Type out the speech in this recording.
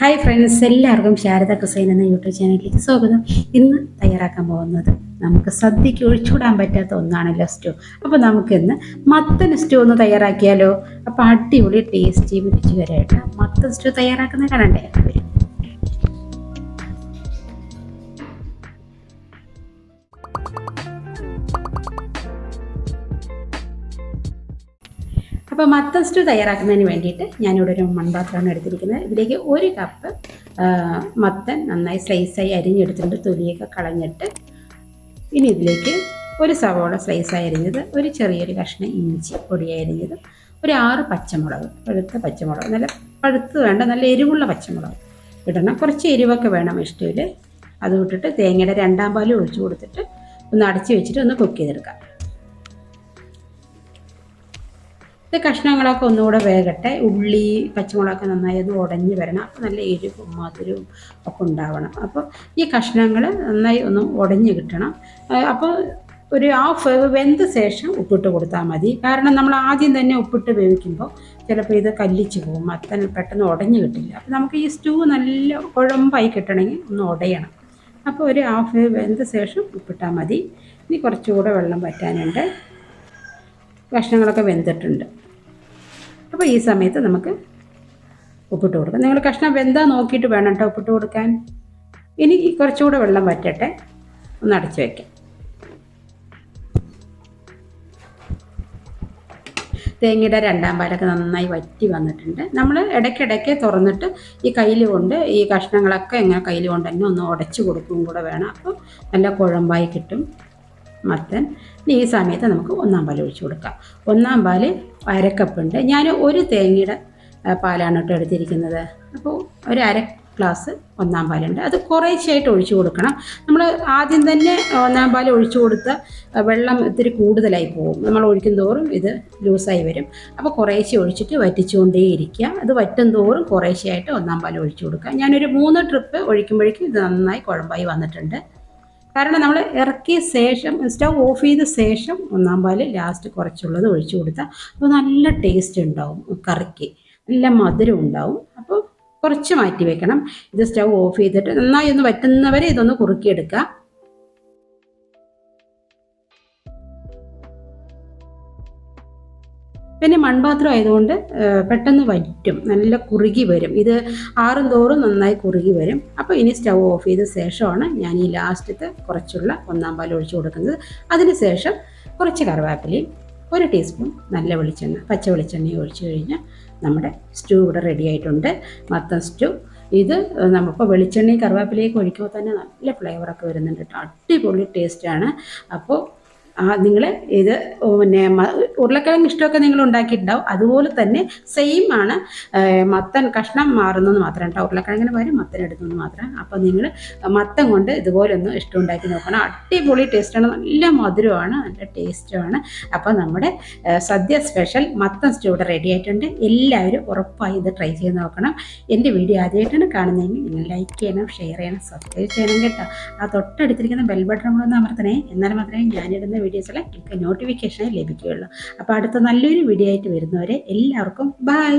Hi friends എല്ലാവർക്കും Sharada cuisine എന്ന YouTube ചാനലിലേക്ക് സ്വാഗതം. ഇന്ന് തയ്യാറാക്കാൻ പോകുന്നത് നമുക്ക് സദ്യയ്ക്ക് ഒഴിച്ചുകൂടാൻ പറ്റാത്ത ഒന്നാണല്ലോ സ്റ്റൂ അപ്പോൾ നമുക്കിന്ന് മത്തൻ സ്റ്റൂ ഒന്ന് തയ്യാറാക്കിയാലോ? അപ്പോൾ അടിപൊളി ടേസ്റ്റി രുചികരമായിട്ട് മത്തൻ സ്റ്റൂ തയ്യാറാക്കുന്ന കാണണ്ടേ? അപ്പോൾ മത്തൻ സ്റ്റു തയ്യാറാക്കുന്നതിന് വേണ്ടിയിട്ട് ഞാനിവിടെ ഒരു മൺപാത്രമാണ് എടുത്തിരിക്കുന്നത്. ഇതിലേക്ക് ഒരു കപ്പ് മത്തൻ നന്നായി സ്ലൈസായി അരിഞ്ഞെടുത്തിട്ടുണ്ട്. തൊലിയൊക്കെ കളഞ്ഞിട്ട് ഇനി ഇതിലേക്ക് ഒരു സവോള സ്ലൈസായി അരിഞ്ഞത് ഒരു ചെറിയൊരു കഷ്ണം ഇഞ്ചി പൊടിയായി അരിഞ്ഞത് ഒരു ആറ് പച്ചമുളക് പഴുത്ത പച്ചമുളക് നല്ല പഴുത്ത് വേണ്ട നല്ല എരിവുള്ള പച്ചമുളക് ഇടണം. കുറച്ച് എരിവൊക്കെ വേണം ഇഷ്ടമില്ല അത് വിട്ടിട്ട് തേങ്ങയുടെ രണ്ടാം പാലും ഒഴിച്ചു കൊടുത്തിട്ട് ഒന്ന് അടച്ചു വെച്ചിട്ട് ഒന്ന് കുക്ക് ചെയ്തെടുക്കാം. ഇത് കഷ്ണങ്ങളൊക്കെ ഒന്നുകൂടെ വേകട്ടെ. ഉള്ളി പച്ചമുളകൊക്കെ നന്നായി അത് ഉടഞ്ഞ് വരണം. അപ്പോൾ നല്ല എരിവും മധുരവും ഒക്കെ ഉണ്ടാവണം. അപ്പോൾ ഈ കഷ്ണങ്ങൾ നന്നായി ഒന്ന് ഉടഞ്ഞ് കിട്ടണം. അപ്പോൾ ഒരു ഹാഫ് വെന്ത ശേഷം ഉപ്പിട്ട് കൊടുത്താൽ മതി. കാരണം നമ്മൾ ആദ്യം തന്നെ ഉപ്പിട്ട് വേവിക്കുമ്പോൾ ചിലപ്പോൾ ഇത് കല്ലിച്ച് പോകും. മത്തൻ പെട്ടെന്ന് ഉടഞ്ഞ് കിട്ടില്ല. അപ്പോൾ നമുക്ക് ഈ സ്റ്റൂ നല്ല കുഴമ്പായി കിട്ടണമെങ്കിൽ ഒന്ന് ഉടയണം. അപ്പോൾ ഒരു ഹാഫ് വെന്ത ശേഷം ഉപ്പിട്ടാൽ മതി. ഇനി കുറച്ചുകൂടെ വെള്ളം വറ്റാനുണ്ട്. കഷ്ണങ്ങളൊക്കെ വെന്തിട്ടുണ്ട്. അപ്പോൾ ഈ സമയത്ത് നമുക്ക് ഉപ്പിട്ട് കൊടുക്കാം. നിങ്ങൾ കഷ്ണം വെന്താ നോക്കിയിട്ട് വേണം കേട്ടോ ഉപ്പിട്ട് കൊടുക്കാൻ. ഇനി കുറച്ചുകൂടെ വെള്ളം വറ്റട്ടെ. ഒന്ന് അടച്ച് വയ്ക്കാം തേങ്ങയുടെ രണ്ടാം പാലൊക്കെ നന്നായി വറ്റി വന്നിട്ടുണ്ട്. നമ്മൾ ഇടയ്ക്കിടയ്ക്ക് തുറന്നിട്ട് ഈ കയ്യിൽ കൊണ്ട് ഈ കഷ്ണങ്ങളൊക്കെ ഇങ്ങനെ കയ്യിൽ കൊണ്ട് തന്നെ ഒന്ന് ഉടച്ചു കൊടുക്കും കൂടെ വേണം. അപ്പോൾ നല്ല കുഴമ്പായി കിട്ടും. മത്തൻ ഇനി ഈ സമയത്ത് നമുക്ക് ഒന്നാം പാൽ ഒഴിച്ചു കൊടുക്കാം. ഒന്നാം പാൽ അരക്കപ്പുണ്ട്. ഞാൻ ഒരു തേങ്ങയുടെ പാലാണ് കേട്ടോ എടുത്തിരിക്കുന്നത്. അപ്പോൾ ഒരു അര ഗ്ലാസ് ഒന്നാം പാലുണ്ട്. അത് കുറേശ്ശായിട്ട് ഒഴിച്ചു കൊടുക്കണം. നമ്മൾ ആദ്യം തന്നെ ഒന്നാം പാൽ ഒഴിച്ചു കൊടുത്ത വെള്ളം ഇത്തിരി കൂടുതലായി പോകും. നമ്മൾ ഒഴിക്കും തോറും ഇത് ലൂസായി വരും. അപ്പോൾ കുറേശ്ശെ ഒഴിച്ചിട്ട് വറ്റിച്ചുകൊണ്ടേ ഇരിക്കുക അത് വറ്റും തോറും കുറേശ്ശെയായിട്ട് ഒന്നാം പാൽ ഒഴിച്ചു കൊടുക്കുക. ഞാനൊരു മൂന്ന് ട്രിപ്പ് ഒഴിക്കുമ്പോഴേക്കും ഇത് നന്നായി കുഴമ്പായി വന്നിട്ടുണ്ട്. കാരണം നമ്മൾ ഇറക്കിയ ശേഷം സ്റ്റവ് ഓഫ് ചെയ്ത ശേഷം ഒന്നാം പാൽ ലാസ്റ്റ് കുറച്ചുള്ളത് ഒഴിച്ചു കൊടുത്താൽ അപ്പോൾ നല്ല ടേസ്റ്റ് ഉണ്ടാവും കറിക്ക്. നല്ല മധുരം ഉണ്ടാവും. അപ്പോൾ കുറച്ച് മാറ്റി വെക്കണം. ഇത് സ്റ്റവ് ഓഫ് ചെയ്തിട്ട് നന്നായി ഒന്ന് വറ്റുന്നവരെ ഇതൊന്ന് കുറുക്കിയെടുക്കുക. പിന്നെ മൺപാത്രം ആയതുകൊണ്ട് പെട്ടെന്ന് വറ്റും. നല്ല കുറുകി വരും. ഇത് ആറും തോറും നന്നായി കുറുകി വരും. അപ്പോൾ ഇനി സ്റ്റൗ ഓഫ് ചെയ്ത ശേഷമാണ് ഞാൻ ഈ ലാസ്റ്റത്തെ കുറച്ചുള്ള ഒന്നാം പാൽ ഒഴിച്ചു കൊടുക്കുന്നത്. അതിന് ശേഷം കുറച്ച് കറിവേപ്പിലയും ഒരു ടീസ്പൂൺ നല്ല വെളിച്ചെണ്ണ പച്ച വെളിച്ചെണ്ണയും ഒഴിച്ചു കഴിഞ്ഞാൽ നമ്മുടെ സ്റ്റൂ ഇവിടെ റെഡി ആയിട്ടുണ്ട്. മത്തൻ സ്റ്റൂ. ഇത് നമ്മളിപ്പോൾ വെളിച്ചെണ്ണയും കറിവേപ്പിലയൊക്കെ ഒഴിക്കുമ്പോൾ തന്നെ നല്ല ഫ്ലേവറൊക്കെ വരുന്നുണ്ട് കേട്ടോ. അടിപൊളി ടേസ്റ്റാണ് അപ്പോൾ നിങ്ങൾ ഇത് പിന്നെ ഉരുളക്കിഴങ്ങ് ഇഷ്ടമൊക്കെ നിങ്ങൾ ഉണ്ടാക്കിയിട്ടുണ്ടാവും. അതുപോലെ തന്നെ സെയിം ആണ്. മത്തൻ കഷ്ണം മാറുന്നെന്ന് മാത്രം കേട്ടോ. ഉരുളക്കിഴങ്ങിന് പകരം മത്തൻ എടുക്കുന്നത് മാത്രം. അപ്പോൾ നിങ്ങൾ മത്തൻ കൊണ്ട് ഇതുപോലെ ഒന്ന് ഇഷ്ടം ഉണ്ടാക്കി നോക്കണം. അടിപൊളി ടേസ്റ്റാണ് നല്ല മധുരമാണ്. നല്ല ടേസ്റ്റുമാണ് അപ്പോൾ നമ്മുടെ സദ്യ സ്പെഷ്യൽ മത്തൻ സ്റ്റൂ ഇവിടെ റെഡി ആയിട്ടുണ്ട്. എല്ലാവരും ഉറപ്പായി ഇത് ട്രൈ ചെയ്ത് നോക്കണം. എന്റെ വീഡിയോ ആദ്യമായിട്ടാണ് കാണുന്നതെങ്കിൽ നിങ്ങൾ ലൈക്ക് ചെയ്യണം ഷെയർ ചെയ്യണം സബ്സ്ക്രൈബ് ചെയ്യണം കേട്ടോ. ആ തൊട്ടടുത്തിരിക്കുന്ന ബെൽ ബട്ടൺ കൂടെ ഒന്ന് അമർത്തണേ. എന്നാൽ മാത്രമേ ഞാനിടുന്ന വീഡിയോസിലെ നിങ്ങൾക്ക് നോട്ടിഫിക്കേഷൻ ലഭിക്കുകയുള്ളൂ. അപ്പോൾ അടുത്ത നല്ലൊരു വീഡിയോ ആയിട്ട് വരുന്നവരെ എല്ലാവർക്കും ബൈ